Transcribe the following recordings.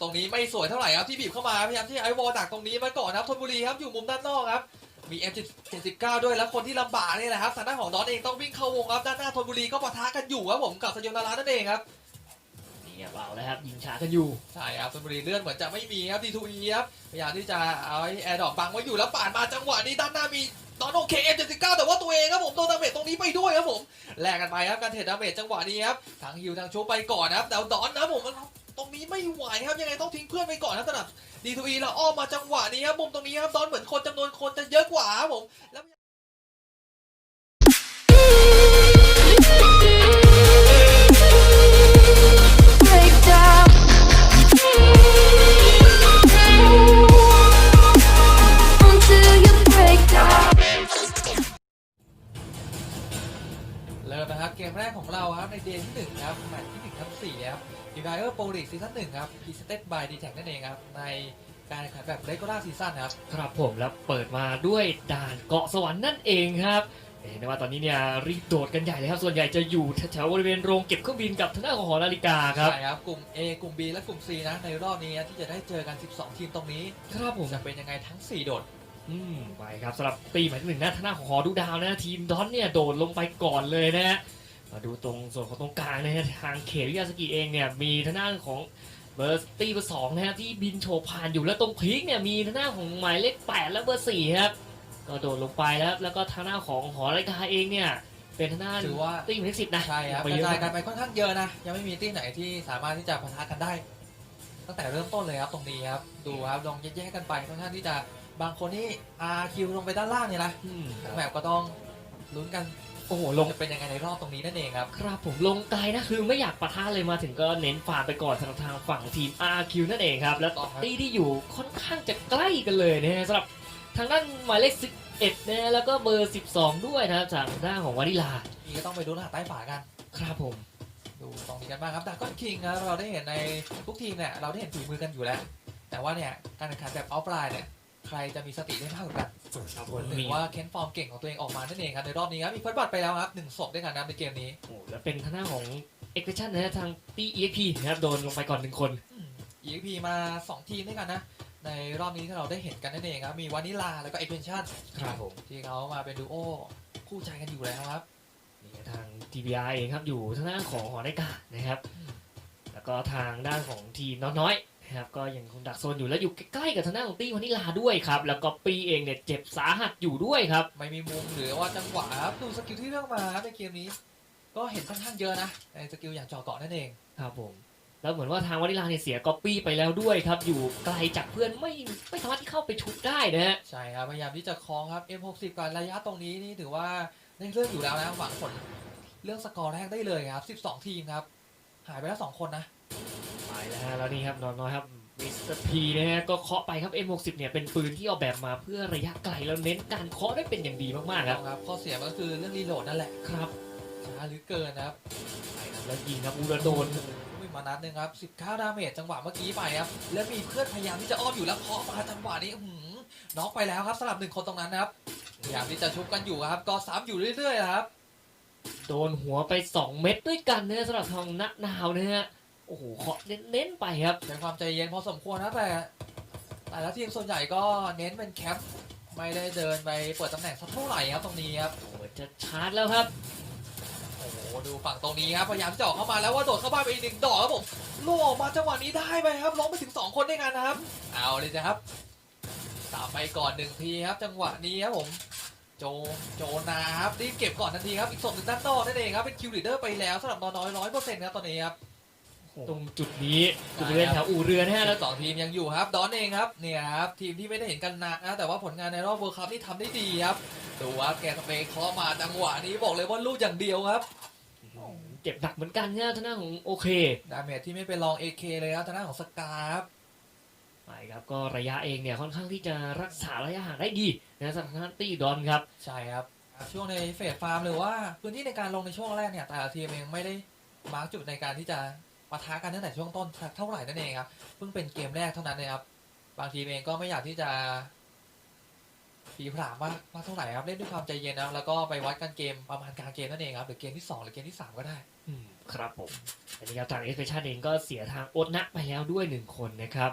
ตรงนี้ไม่สวยเท่าไหร่ครับที่บีบเข้ามาพยายามที่ไอวอลดักตรงนี้มาก่อนนะครับธนบุรีครับอยู่มุมด้านนอกครับมี M79 ด้วยแล้วคนที่ลำบากนี่แหละครับทางด้านของดอนเองต้องวิ่งเข้าวงครับด้านหน้าธนบุรีก็ปะทะกันอยู่ครับผมกับสยามนารานั่นเองครับนี่ครับเอาแล้วครับยิงช้ากันอยู่ใช่ครับธนบุรีเลื่อนเหมือนจะไม่มีครับ D2E ครับพยายามที่จะเอาไอ้แอร์ดรอปบังไว้อยู่แล้วปาดมาจังหวะนี้ด้านหน้ามีดอนโอเค M79 แต่ว่าตัวเองครับผมโดนดาเมจตรงนี้ไปด้วยครับผมแลกกันไปครับการเทรดดาเมจจังหวะนี้ครับทางฮิวทางโชว์ไปก่อนนะครับแต่ดอนนะครับผมมั นี้ไม่ไหวครับยังไงต้องทิ้งเพื่อนไปก่อนนะสำหรับดีทวีเราอ้อมมาจังหวะนี้ครับมุมตรงนี้ครับดอนเหมือนคนจำนวนคนจะเยอะกว่าครับผมแล้ว มนะครับเกมแรกของเราครับในเดย์ที่1ครับแมตช์ที่1ทับ4ครับดีไวเออร์โปรลีกซีซั่น1ครับพรีเซนต์บายดีแท็นั่นเองครับในการแข่งขันแบบเรกูล่าซีซั่นครับครับผมแล้วเปิดมาด้วยด่านเกาะสวรรค์นั่นเองครับเห็นได้ว่าตอนนี้เนี่ยรีบโดดกันใหญ่เลยครับส่วนใหญ่จะอยู่แถวๆบริเวณโรงเก็บเครื่องบินกับทางด้านของหอนาฬิกาครับใช่ครับกลุ่ม A กลุ่ม B และกลุ่ม C นะในรอบนี้ที่จะได้เจอกัน 12 ทีมตรงนี้ครับผมจะเป็นยังไงทั้ง 4 โดดอืมไปครับสำหรับปีหมายที่หนึ่งนะทางด้านของหอดูดาวนะทีมดอนเนี่ยโดดลงไปก่อนเลยนะฮะ มาดูตรงส่วนของตรงกลางนะฮะทางเขตวิยาสกิเองเนี่ยมีทางด้านของเบอร์ตีเบอร์สองนะฮะที่บินโชว์ผ่านอยู่แล้วตรงพีกเนี่ยมีทางด้านของหมายเลขแปดและเบอร์สี่ครับก็โดดลงไปแล้วแล้วก็ทางด้านของหอนาฬิกาเองเนี่ยเป็นทางด้านถือว่าตีหมายเลขสิบนะใช่ครับไปกเยระอะจายกัมานกไปค่อนข้างเยอะนะยังไม่มีที่ไหนที่สามารถที่จะปะทะกันได้ ตั้งแต่เริ่มต้นเลยครับตรงนี้ครับดูครับลองแยกๆกันไปค่อนข้างที่จะบางคนนี่ RQ ลงไปด้านล่างเนี่ยนะอืมทั้งแบบก็ต้อง ลุ้นกันโอ้โหลงจะเป็นยังไงในรอบตรงนี้นั่นเองครับ ครับผมลงไกลนะคือไม่อยากปะทะเลยมาถึงก็เน้นฝ่าไปก่อนทางทางฝั่งทีม RQ นั่นเองครับ แล้วต่อครับตีที่อยู่ค่อนข้างจะใกล้กันเลยนะฮะสำหรับทางด้านหมายเลข11นะฮะแล้วก็เบอร์ 12 ด้วยนะครับจากด้านของวานิลานี่ก็ต้องไปดูรหัสใต้ฝากัน ครับผม ดูตรงนี้กันบ้างครับดากอนคิงครับเราได้เห็นในทุกทีมเนี่ยเราได้เห็นฝีมือกันอยู่แล้ว แต่ว่าเนี่ยการแข่งขันแบบออฟไลน์เนี่ย ใครจะมีสติได้มากกว่ากันครับหรือว่าเค้นฟอร์มเก่งของตัวเองออกมานั่นเองครับในรอบนี้ครับมีเฟิร์สบัตไปแล้วครับหนึ่งศพด้วยกันนะในเกมนี้โอ้แล้วเป็นทางด้านของเอ็กเ t ชันนะฮะทางตี EXP นะครับโดนลงไปก่อนหนึ่งคน อีพีมา2ทีมด้วยกันนะ ในรอบนี้ที่เราได้เห็นกันนั่นเองครับมีวานิลาแล้วก็เอ็กเพนชั่นครับผม ที่เขามาเป็นดูโอคู่ใจกันอยู่แล้วครับนี่ทาง TBR เองครับอยู่ทางด้านของหอนาฬิกานะครับ แล้วก็ทางด้านของทีมน้อยๆนะ ครับก็ยังคงดักโซนอยู่แล้วอยู่ใกล้ๆกับทางด้านของตีวานิลาด้วยครับ แล้วก็ปีเองเนี่ยเจ็บสาหัสอยู่ด้วยครับ ไม่มีมุมหรือว่าจังหวะครับดูสกิลที่เลือกมาครับในเกมนี้ ก็เห็นค่อนข้างเยอะนะในสกิลอย่างเจอเกาะนั่นเองครับผมแล้วเหมือนว่าทางวานิลาเนี่ยเสียก๊อปปี้ไปแล้วด้วยครับ อยู่ไกลจากเพื่อนไม่ไม่สามารถที่เข้าไปชุดได้นะฮะใช่ครับพยายามที่จะคล้องครับ M60 กับระยะตรงนี้นี่ถือว่าได้เรื่องอยู่แล้วนะหวังผลเรื่องสกอร์แรกได้เลยครับ 12 ทีมครับ หายไปแล้ว 2 คนนะ ไปแล้วฮะแล้วนี่ครับนอนน้อยครับมิสเตอร์พีนะฮะก็เคาะไปครับ M60 เนี่ยเป็นปืนที่ออกแบบมาเพื่อระยะไกลแล้วเน้นการเคาะได้เป็นอย่างดีมากๆครับครับข้อเสียมันก็คือเรื่องรีโหลดนั่นแหละครับช้าหรือเกินนะครับไปครับแล้วยิงครับอูระโดนอุ้ยมานัดหนึ่งครับ19ดาเมจจังหวะเมื่อกี้ไปครับแล้วมีเพื่อนพยายามที่จะอ้อมอยู่แล้วเคาะมาจังหวะนี้อื้อหือน็อกไปแล้วครับสลับหนึ่งคนตรงนั้นนะครับพยายามที่จะชุบกันอยู่ครับก็ซ้ำอยู่เรื่อยๆนะครับ โดนหัวไป 2 เม็ดด้วยกันนะฮะสำหรับทางนักนาวนะฮะ โอ้โหเคาะเน้นๆไปครับใช้ความใจเย็นพอสมควรนะแต่แต่ละทีมส่วนใหญ่ก็เน้นเป็นแคปไม่ได้เดินไปเปิดตำแหน่งสักเท่าไหร่ครับตรงนี้ครับเหมือนจะชาร์จแล้วครับโอ้โหดูฝั่งตรงนี้ครับพยายามจะออกเข้ามาแล้วว่าโดดเข้าบ้านไปอีกหนึ่งดอกครับผมโล่ออกมาจังหวะนี้ได้ไปครับล้มไปถึงสองคนด้วยกันนะครับ เอาเลยนะครับตามไปก่อนหนึ่งทีครับ จังหวะนี้ครับผมโจโจนาครับรีบเก็บก่อนทันทีครับอีกศพหนึ่งด้านนอกนั่นเองครับเป็นคิวลีดเดอร์ไปแล้วสำหรับนอนน้อยร้อยเปอร์เซ็นต์ครับตอนนี้ครับ ตรงจุดนี้จุดบริเวณแถวอู่เรือนะฮะแล้แล้ววสองทีมยังอยู่ครับ ดอนเองครับเนี่ยครับทีมที่ไม่ได้เห็นกันนานนะแต่ว่าผลงานในรอบเวิร์คคัพนี่ทำได้ดีครับดูว่าแกสเปย์เคาะมาจังหวะนี้บอกเลยว่าลูกอย่างเดียวครับเจ็บหนักเหมือนกันเนี่ยทางด้านของโอเคดาเมจที่ไม่เป็นรอง AK เลยครับทางด้านของสกาครับไปครับก็ระยะเองเนี่ยค่อนข้างที่จะรักษาระยะห่างได้ดีนะสำหรับทางด้านตี้ดอนครับใช่ครับช่วงในเฟสฟาร์มหรือว่าพื้นที่ในการลงในช่วงแรกเนี่ยแต่ละทีมเองไม่ได้มาร์กจุดในการที่จะ ปะทะกันตั้งแต่ช่วงต้นเท่าไหร่นั่นเองครับเพิ่งเป็นเกมแรกเท่านั้นนะครับ บางทีมเองก็ไม่อยากที่จะผีผลามมากมากเท่าไหร่ครับเล่นด้วยความใจเย็นนะแล้วก็ไปวัดกันเกมประมาณกลางเกมนั่นเองครับหรือเกมที่สองหรือเกมที่สามก็ได้ออืมครับผมอันนี้ครับทางเอสเพชันเองก็เสียทางโอดนะไปแล้วด้วยหนึ่งคนนะครับ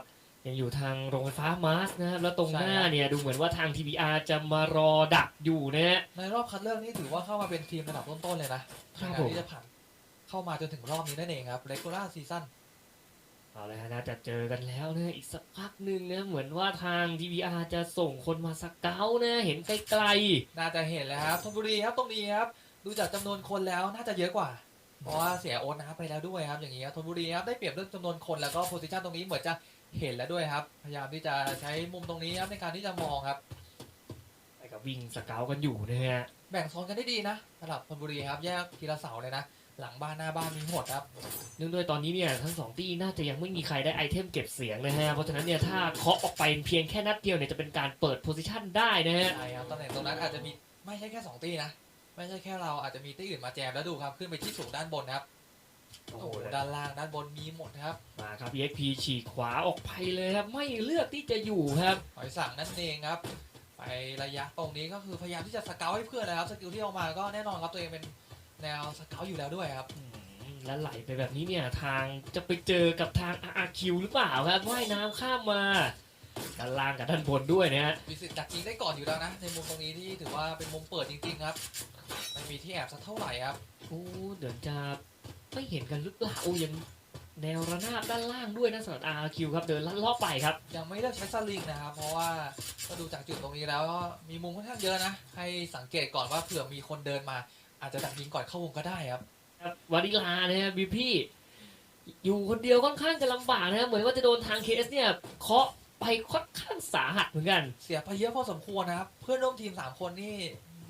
ยังอยู่ทางโรงไฟฟ้ามาสนะครับแล้วตรงหน้าเนี่ยดูเหมือนว่าทาง TBR จะมารอดักอยู่นะฮะในรอบคัดเลือกนี่ถือว่าเข้ามาเป็นทีมระดับต้นๆเลยนะครับในผการมที่จะผ่าน เข้ามาจนถึงรอบนี้นั่นเองครับ regular season เอาเลยฮะน่าจะเจอกันแล้วนะอีกสักพักหนึ่งนะเหมือนว่าทาง TBR จะส่งคนมาสเกลนะเห็นไกลน่าจะเห็นแล้วครับธนบุรีครับตรงนี้ครับดูจากจำนวนคนแล้วน่าจะเยอะกว่า เพราะว่าเสียโอนนะไปแล้วด้วยครับอย่างนี้ครับธนบุรีครับได้เปรียบเรื่องจำนวนคนแล้วก็โพซิชันตรงนี้เหมือนจะเห็นแล้วด้วยครับ พยายามที่จะใช้มุมตรงนี้ครับในการที่จะมองครับ ๆไปกับวิ่งสเกลกันอยู่นะฮะแบ่งโซนกันได้ดีนะสำหรับธนบุรีครับแยกทีละเสาเลยนะ หลังบ้านหน้าบ้านมีหมดครับ เนื่องด้วยตอนนี้เนี่ยทั้งสองที่น่าจะยังไม่มีใครได้ไอเทมเก็บเสียงนะฮะ เพราะฉะนั้นเนี่ยถ้าเคาะออกไปเพียงแค่นัดเดียวเนี่ยจะเป็นการเปิดโพซิชันได้นะฮะ ใช่ครับตำแหน่งตรงนั้นอาจจะมีไม่ใช่แค่สองตีนะ ไม่ใช่แค่เราอาจจะมีตีอื่นมาแจมแล้วดูครับ ขึ้นไปที่สูงด้านบนนะครับ โอ้โอ้โหโหด้านล่างด้านบนมีหมดครับมาครับ EXP ฉีกขวาออกไปเลยครับ ไม่เลือกที่จะอยู่ครับ หอยสังนั่นเองครับ ไประยะตรงนี้ก็คือพยายามที่จะสเกลให้เพื่อนนะครับ สกิลที่ออกมาก็แน่นอนครับตัวเองเป็น แนวสเกลอยู่แล้วด้วยครับอืมแล้วไหลไปแบบนี้เนี่ยทางจะไปเจอกับทาง RRQ หรือเปล่าครับว่ายน้ำข้ามมาด้านล่างกับด้านบนด้วยนะฮะมีสิทธิ์ดักยิงได้ก่อนอยู่แล้วนะ ในมุมตรงนี้ที่ถือว่าเป็นมุมเปิดจริงๆครับไม่มีที่แอบสักเท่าไหร่ครับโอ้เดี๋ยวจะไม่เห็นกันหรือเปล่าโอ้ยังแนวระนาบด้านล่างด้วยนะสำหรับ RRQ ครับเดินลัดเลาะไปครับ ยังไม่เลือกใช้สลิงนะครับ เพราะว่าก็ดูจากจุดตรงนี้แล้วก็มีมุมค่อนข้างเยอะนะ ให้สังเกตก่อนว่าเผื่อมีคนเดินมา อาจจะดักยิงก่อนเข้าวงก็ได้ครับครับวานิลานะฮะบีพี่ อยู่คนเดียวค่อนข้างจะลำบากนะฮะเหมือนว่าจะโดนทางเคสเนี่ยเคาะไปค่อนข้างสาหัสเหมือนกัน เสียไปเยอะพอสมควรนะครับ เพื่อนร่วมทีม3คนนี่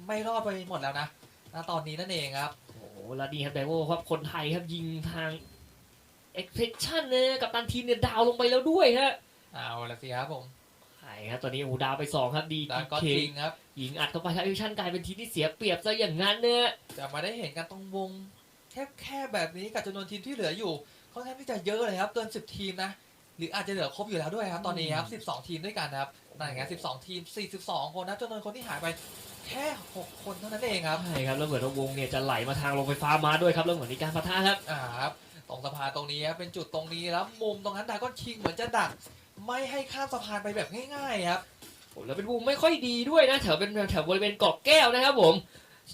ไม่รอดไปหมดแล้วนะณตอนนี้นั่นเองครับ โอ้โหแล้วดีครับไดโวครับคนไทยครับยิงทาง e x p e c t i o n เนี่ยกับตันทีมเนี่ยดาวลงไปแล้วด้วยฮะเอาละสิครับผม ใช่ครับตอนนี้โอ้โหดาวไปสองครับดีแล้วก็เคจริงครับยิงอัดเข้าไปครับเอชั่นกลายเป็นทีมที่เสียเปรียบซะอย่างนั้นเนี่ยจะมาได้เห็นกันตรงวงแคบแค่แบบนี้กับจำนวนทีมที่เหลืออยู่ค่อนข้างที่จะเยอะเลยครับเกิน 10 ทีมนะหรืออาจจะเหลือครบอยู่แล้วด้วยครับตอนนี้ครับ12 ทีมด้วยกันนะครับนั่นไง12 ทีม 42 คนนะจำนวนคนที่หายไปแค่ 6 คนเท่านั้นเองครับใช่ครับแล้วเหมือนว่าวงเนี่ยจะไหลมาทางโรงไฟฟ้ามาด้วยครับแล้วเหมือนมีการปะทะครับอ่าครับตรงสะพานตรงนี้ครับเป็นจุดตรงนี้แล้วมุมตรงนั้นดาก้อนคิงเหมือนจะดัก ไม่ให้ข้ามสะพานไปแบบง่ายๆครับโอ้แล้วเป็นวงไม่ค่อยดีด้วยนะแถวเป็นแถวบริเวณเกาะแก้วนะครับผม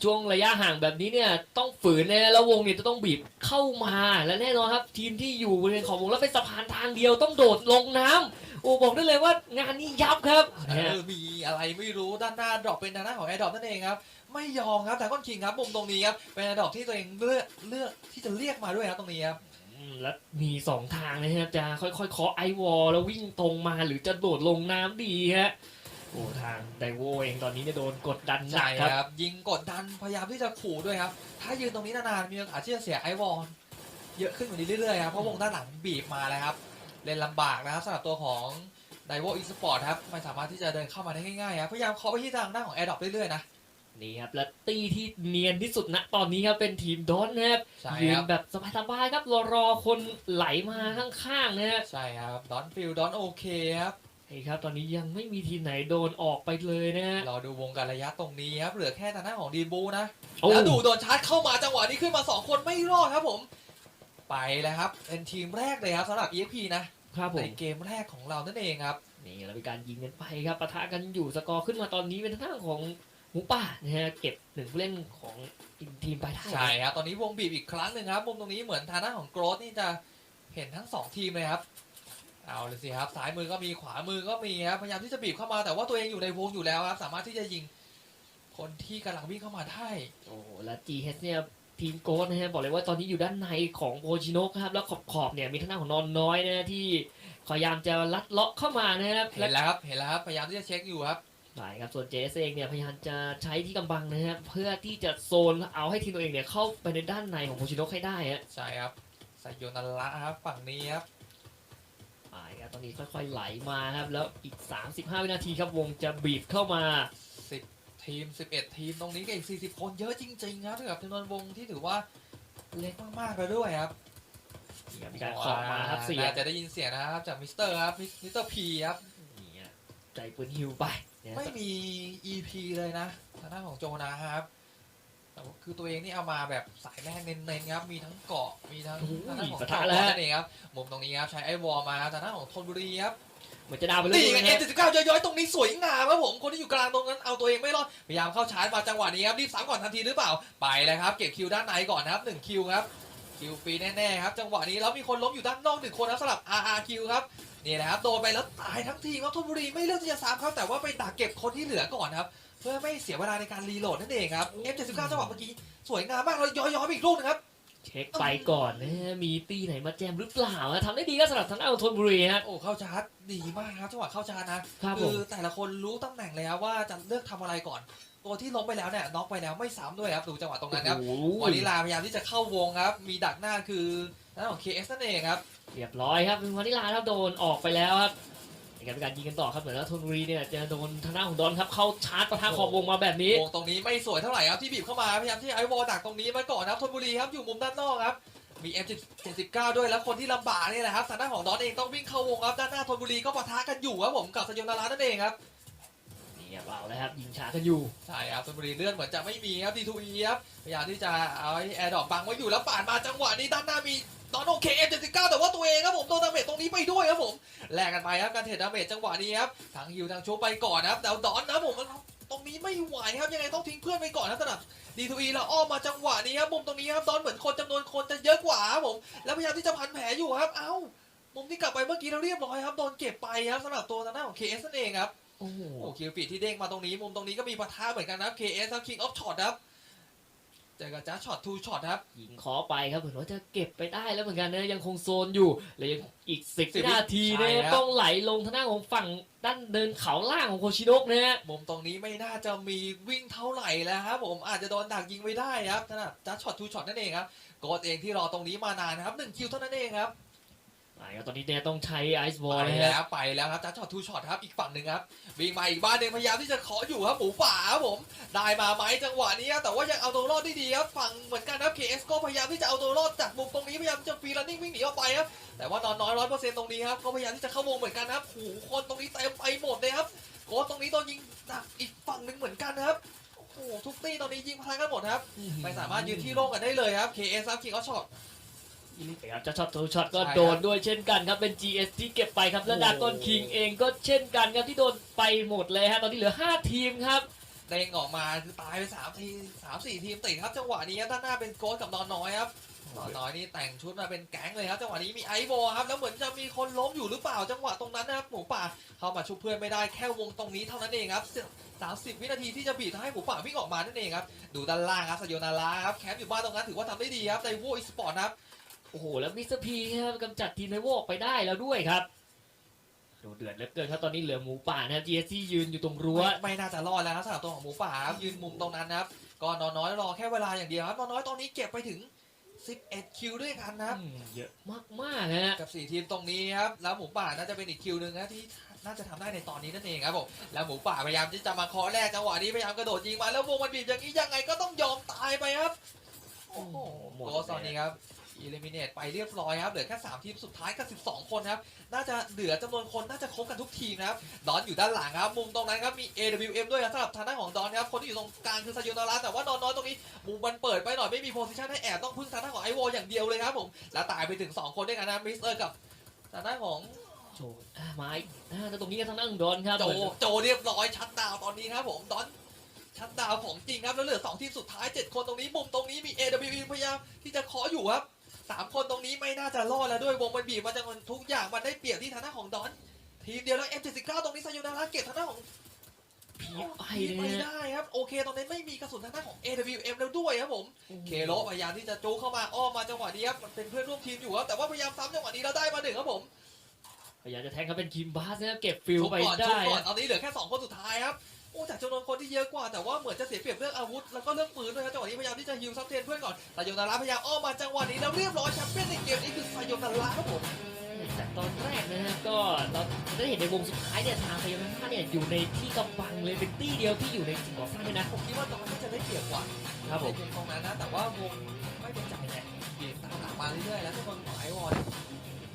ช่วงระยะห่างแบบนี้เนี่ยต้องฝืนนะแล้ววงเนี่ยจะต้องบีบเข้ามาและแน่นอนครับ ทีมที่อยู่บริเวณขอบวงแล้วเป็นสะพานทางเดียวต้องโดดลงน้ำโอ้บอกได้เลยว่างานนี้ยับครับเออมีอะไรไม่รู้ด้านหน้าดรอปเป็นทางหน้าของแอร์ดรอปนั่นเองครับไม่ยอมครับแต่ก้อนคิงครับมุมตรงนี้ครับเป็นแอร์ดรอปที่ตัวเองเลือกเลือกที่จะเรียกมาด้วยครับตรงนี้ครับ แล้วมีสองทางนะครับจะค่อยๆเคาะไอวอลแล้ววิ่งตรงมาหรือจะโดดลงน้ำดีฮะโอ้ทางไดโวเองตอนนี้เนี่ยโดนกดดันหนัใช่กครับ รับ ยิงกดดันพยายามที่จะขู่ด้วยครับ ถ้ายืนตรงนี้นานๆมีโอกาสที่จะเสียไอวอลเยอะขึ้นกว่านี้เรื่อยๆครับเพราะวงด้านหลังบีบมาแล้วครับ เล่นลำบากนะครับสำหรับตัวของไดโวอีสปอร์ตครับไม่สามารถที่จะเดินเข้ามาได้ง่ายๆครับพยายามเคาะไปที่ทางด้านของแอร์ดรอปเรื่อยๆนะ นี่ครับและตีที่เนียนที่สุดณตอนนี้ครับเป็นทีมดอนนะครับใช่ยืคนรับ แบบสบายๆครับรอรอคนไหลมาข้างๆนะฮะใช่ครับดอนฟิลดอนโอเคครับไอ้ครับตอนนี้ยังไม่มีทีมไหนโดนออกไปเลยนะฮะรอดูวงการระยะตรงนี้ครับ เหลือแค่ทางด้านของดีนบูนะ โอ้ แล้วดูโดนชาร์จเข้ามาจังหวะนี้ขึ้นมา 2 คนไม่รอดครับผม ไปแล้วครับ เป็นทีมแรกเลยครับสำหรับ EXP นะครับผในมเกมแรกของเรานั่นเองครับ นี่เรามีการยิงกันไปครับปะทะกันอยู่สกอร์ขึ้นมาตอนนี้เป็นทางของ หมูป่านะฮะเก็บหนึ่งผู้เล่นของทีมไปได้ใช่ครับตอนนี้วงบีบอีกครั้งหนึ่งครับมุมตรงนี้เหมือนทางด้านของโกรธนี่จะเห็นทั้ง2ทีมเลยครับเอาเลยสิครับซ้ายมือก็มีขวามือก็มีครับพยายามที่จะบีบเข้ามาแต่ว่าตัวเองอยู่ในวงอยู่แล้วครับสามารถที่จะยิงคนที่กำลังวิ่งเข้ามาได้โอ้โหแล้ว GH เนี่ยทีมโกสนะฮะบอกเลยว่าตอนนี้อยู่ด้านในของโพชิโนะครับแล้วขอบๆเนี่ยมีทางด้านของนอนน้อยนะฮะที่พยายามจะลัดเลาะเข้ามานะครับเห็นแล้วครับเห็นแล้วครับพยายามที่จะเช็คอยู่ครับ ใช่ครับส่วน JS เองเนี่ยพยายามจะใช้ที่กำบังนะฮะเพื่อที่จะโซนเอาให้ทีมตัวเองเนี่ยเข้าไปในด้านในของโพชิโนให้ได้ฮะใช่ครับไซโยนาระครับฝั่งนี้ครับใช่ครับตอนนี้ค่อยๆไหลมาครับแล้วอีก 35 วินาทีครับวงจะบีบเข้ามา 10 ทีม 11 ทีมตรงนี้ก็อีก 40 คนเยอะจริงๆครับสำหรับจำนวนวงที่ถือว่าเล็กมากๆแล้วด้วยครับนี่ครับมีการขอมาครับเสียน่าจะได้ยินเสียงนะครับจากมิสเตอร์ครับมิสเตอร์พีครับนี่ฮะใจปืนฮิวไป เนี่ยไม่มี EP เลยนะทางด้านของโจนาครับแต่ว่าคือตัวเองนี่เอามาแบบสายแรกเน้นๆครับ มีทั้งเกาะ มีทั้งโอ้โหทางด้านของปะเกาะทะแล้วฮะนั่นเองครับ มุมตรงนี้ครับ ใช้ไอ้วอลมาทางด้านของธนบุรีครับ เหมือนจะดาวไปเลยนี่ไงนะเอ็ฮะนเจ็ดสิบเก้าย้อยๆตรงนี้สวยงามครับผม คนที่อยู่กลางตรงนั้นเอาตัวเองไม่รอด พยายามเข้าชาร์จมาจังหวะนี้ครับ รีบซ้ำก่อนทันทีหรือเปล่า ไปเลยครับ เก็บคิวด้านในก่อนนะครับหนึ่งคิวครับ คิวฟรีแน่ๆครับ จังหวะนี้แล้วมีคนล้มอยู่ด้านนอกหนึ่งคนนะสำหรับ RRQ ครับ นี่แหละครับโดนไปแล้วตายทั้งทีมครับธนบุรีไม่เลือกที่จะซ้ำครับแต่ว่าไปดักเก็บคนที่เหลือก่อนครับ เพื่อไม่เสียเวลาในการรีโหลดนั่นเองครับ F79 จังหวะเมื่อกี้สวยงามมากเลยย้อยๆไปอีกลูกนึงครับ เช็คไปก่อนนะฮะมีตีไหนมาแจมหรือเปล่าฮะทำได้ดีก็สำหรับทางด้านของธนบุรีฮะ โอ้เข้าชาร์จดีมากครับจังหวะเข้าชาร์จนะครับผมคือแต่ละคนรู้ตำแหน่งเลยครับว่าจะเลือกทำอะไรก่อนตัวที่ล้มไปแล้วเนี่ยน็อกไปแล้วไม่ซ้ำด้วยครับดูจังหวะตรงนั้นครับโอ้โหวานิลาพยายามที่จะเข้าวงครับ มีดักหน้าคือหน้านของ KS นั่นเองครับ เรียบร้อยครับเป็นวานิลาครับโดนออกไปแล้วครับในการเป็นการยิงกันต่อครับเหมือนว่าธนบุรีเนี่ยจะโดนทางด้านของดอนครับเข้าชาร์จประทะขอบวงมาแบบนี้วงตรงนี้ไม่สวยเท่าไหร่ครับที่บีบเข้ามาพยายามที่ไอวอลดักตรงนี้มาก่อนนะครับธนบุรีครับอยู่มุมด้านนอกครับมี M79 ด้วยแล้วคนที่ลำบากนี่แหละครับทางด้านของดอนเองต้องวิ่งเข้าวงครับด้านหน้าธนบุรีก็ปะทะกันอยู่ครับผมกับสยนารานั่นเองครับ นี่เอาแล้วครับยิงช้ากันอยู่ใช่ครับชลบุรีเลื่อนเหมือนจะไม่มีครับ D2E ครับพยายามที่จะเอาไอ้แอร์ดรอปบังไว้อยู่แล้วปาดมาจังหวะนี้ด้านหน้ามีตอนโอเค M79 แต่ว่าตัวเองครับผมโดนดาเมจตรงนี้ไปด้วยครับผมแลกกันไปครับการเทรดดาเมจจังหวะนี้ครับทางฮิวทางโชว์ไปก่อนนะครับแต่ดอนนะผมตรงนี้ไม่ไหวครับยังไงต้องทิ้งเพื่อนไปก่อนครับสำหรับ D2E แล้วอ้อมมาจังหวะนี้ครับมุมตรงนี้ครับดอนเหมือนคนจำนวนคนจะเยอะกว่าครับผมแล้วพยายามที่จะพันแผลอยู่ครับเอ้ามุมที่กลับไปเมื่อกี้เราเรียบร้อยครับโดนเก็บไปครับสำหรับตัวทางด้านของ KS นั่นเองครับ โอ้โหโอ้คิวปิดที่เด้งมาตรงนี้มุมตรงนี้ก็มีปะทะเหมือนกันนะครับ KS ครับ King of Shot ครับเจอกับจ้าช็อตทูช็อตครับยิงขอไปครับเหมือนว่าจะเก็บไปได้แล้วเหมือนกันนะยังคงโซนอยู่เลยยังอีกสิบนาทีเนี่ยต้องไหลลงทางด้านของฝั่งด้านเดินเขาล่างของโคชิโนะนะฮะมุมตรงนี้ไม่น่าจะมีวิ่งเท่าไหร่แล้วครับผมอาจจะโดนดักยิงไว้ได้ครับนั่นจ้าช็อตทูช็อตนั่นเองครับกดเองที่รอตรงนี้มานานนะครับหนึ่งคิวเท่านั้นเองครับ ตอนนี้เนี่ยต้องใช้ไอซ์บอไปลนะแล้ฮะวไปแล้วครับจ้าช็อตทูช็อตครับอีกฝั่งหนึ่งครับวิ่งมาอีกบ้านหนึ่งพยายามที่จะขออยู่ครับหมูป่าครับผมได้มาไหมจังหวะนี้ครับแต่ว่ายังเอาตัวรอดได้ดีครับฝั่งเหมือนกันครับ KS ก็พยายามที่จะเอาตัวรอดจากมุมตรงนี้พยายามจะฟรีรันนิ่งวิ่งหนีออกไปครับแต่ว่านอนน้อยร้อยเปอร์เซ็นต์ตรงนี้ครับก็พยายามที่จะเข้าวงเหมือนกันนะครับโอ้โหคนตรงนี้เต็มไปหมดเลยครับโค้ชตรงนี้โดนยิงดักอีกฝั่งหนึ่งเหมือนกันนะครับโอ้โหทุกตี้ตอนนี้ยิงพลังกันหมดครับไม่สามารถยืนที่โล่งกันได้เลยครับ KS ครับ King of Shot ครับจะช็อตทูช็อตก็ใช่ครับโดนด้วยเช่นกันครับ เป็น GS ที่เก็บไปครับ และโอ้โหดากอนคิงเองก็เช่นกันครับที่โดนไปหมดเลยฮะตอนนี้เหลือ 5 ทีมครับเด้งออกมาคือตายไปสามทีสามสี่ทีมติดครับจังหวะนี้ครับด้านหน้าเป็นโค้ชกับนอนน้อยครับนอนน้อยนี่แต่งชุดมาเป็นแก๊งเลยครับจังหวะนี้มีไอโบครับแล้วเหมือนจะมีคนล้มอยู่หรือเปล่าจังหวะตรงนั้นนะครับหมูป่าเข้ามาชุบเพื่อนไม่ได้แค่วงตรงนี้เท่านั้นเองครับสามสิบวินาทีที่จะบีบให้หมูป่าวิ่งออกมานั่นเองครับดูด้านล่างครับสยนาราครับแคมป์อยู่บ้านตรงนั้นถือว่าทำได้ดีครับในวูอีสปอร์ตครับ โอ้โห แล้วมิสเตอร์พีครับกำจัดทีมไนโวออกไปได้แล้วด้วยครับดูเดือดเหลือเกินครับตอนนี้เหลือหมูป่านะครับ GS ที่ยืนอยู่ตรงรั้ว ไม่ไม่น่าจะรอดแล้วครับสำหรับตัวของหมูป่าครับยืนมุมตรงนั้นนะครับก็นอนน้อยรอแค่เวลาอย่างเดียวครับนอนน้อยตอนนี้เก็บไปถึง 11 คิวด้วยกันนะครับอืมเยอะมากๆฮะกับ 4 ทีมตรงนี้ครับแล้วหมูป่าน่าจะเป็นอีกคิวหนึ่งนะที่น่าจะทำได้ในตอนนี้นั่นเองครับผมแล้วหมูป่าพยายามที่จะมาเคอแรกจังหวะนี้พยายามกระโดดยิงมาแล้ววงมันบีบอย่างนี้ยังไงก็ต้องยอมตายไปครับโอ้โหหมดโกสตอนนี้ครับ อิเลมิเนตไปเรียบร้อยครับ เหลือแค่3ทีมสุดท้ายกับ 12 คนครับ น่าจะเหลือจำนวนคนน่าจะครบกันทุกทีมนะครับ ดอนอยู่ด้านหลังครับ มุมตรงนั้นครับมี AWM ด้วยครับสำหรับทางด้านของดอนครับ คนที่อยู่ตรงกลางคือซาโยนาระแต่ว่านอนน้อยตรงนี้ มุมมันเปิดไปหน่อยไม่มีโพซิชันให้แอบต้องพึ่งทางด้านของไอวอลอย่างเดียวเลยครับผม แล้วตายไปถึงสองคนด้วยกันนะมิสเตอร์กับทางด้านของโจอะมาอีกอ่าแล้วตรงนี้ก็ทางด้านของดอนครับ โจ โจเรียบร้อยชัดดาวน์ตอนนี้ครับผมดอนชัดดาวน์ของจริงครับ แล้วเหลือ 2 ทีมสุดท้าย 7 คนตรงนี้มุมตรงนี้มี AWE พยายามที่จะขออยู่ครับ สามคนตรงนี้ไม่น่าจะรอดแล้วด้วยวงมันบีบมาจากทุกอย่างมันได้เปรียบที่ทางด้านของดอน ทีมเดียวแล้ว M79 ตรงนี้ซายูนาระเก็บทางด้านของพีไปพีเลยไม่ฮะได้ครับโอเคตอนนี้ไม่มีกระสุนทางด้านของ AWM แล้วด้วยครับผมเคโรพยายามที่จะจูเข้ามาอ้อมมาจังหวะนี้ครับมันเป็นเพื่อนร่วมทีมอยู่ครับแต่ว่าพยายามซ้ำจังหวะนี้แล้วได้มาหนึ่งครับผมพยายามจะแทงเขาเป็นคิมบาสนะครับเก็บฟิลชุบไปก่อนชุได้บก่อนฮะตอนนี้เหลือแค่2คนสุดท้ายครับ โอ้จากจำนวนคนที่เยอะกว่าแต่ว่าเหมือนจะเสียเปรียบเรื่องอาวุธแล้วก็เรื่องปืนด้วยครับจังหวะนี้พยายามที่จะฮิวซับเทนเพื่อนก่อนแต่โยนาระพยายามอ้อมมาจังหวะนี้แล้วเรียบร้อยแชมเปี้ยนในเกมนี้คือไซโยนาระครับผมจากตอนแรกนะฮะก็เราได้เห็นในวงสุดท้ายเนี่ยทางพยานาเนี่ยอยู่ในที่กำบังเลยเป็นตี้เดียวที่อยู่ในสิ่งก่อสร้างเลยนะผมคิดว่าตอนนี้จะได้เปรียบกว่าครับผมในมุมตรงนั้นนะแต่ว่าวงไม่เป็นใจแหละบีบตามหลังมาเรื่อยๆแล้วจำนวนของไอวอน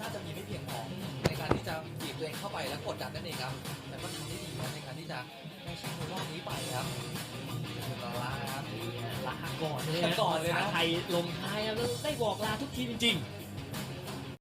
น่าจะมีไม่เพียงพอในการที่จะบีบตัวเองเข้าไปแล้วกดดันนั่นเองครับ แต่ก็ทำได้ดีครับในการที่จะได้แชมป์ในรอบนี้ไปครับลาครับลาก่อนเลยนะก่อนเลยนะภาษาไทยลงท้ายแล้วได้บอกลาทุกทีมจริงๆ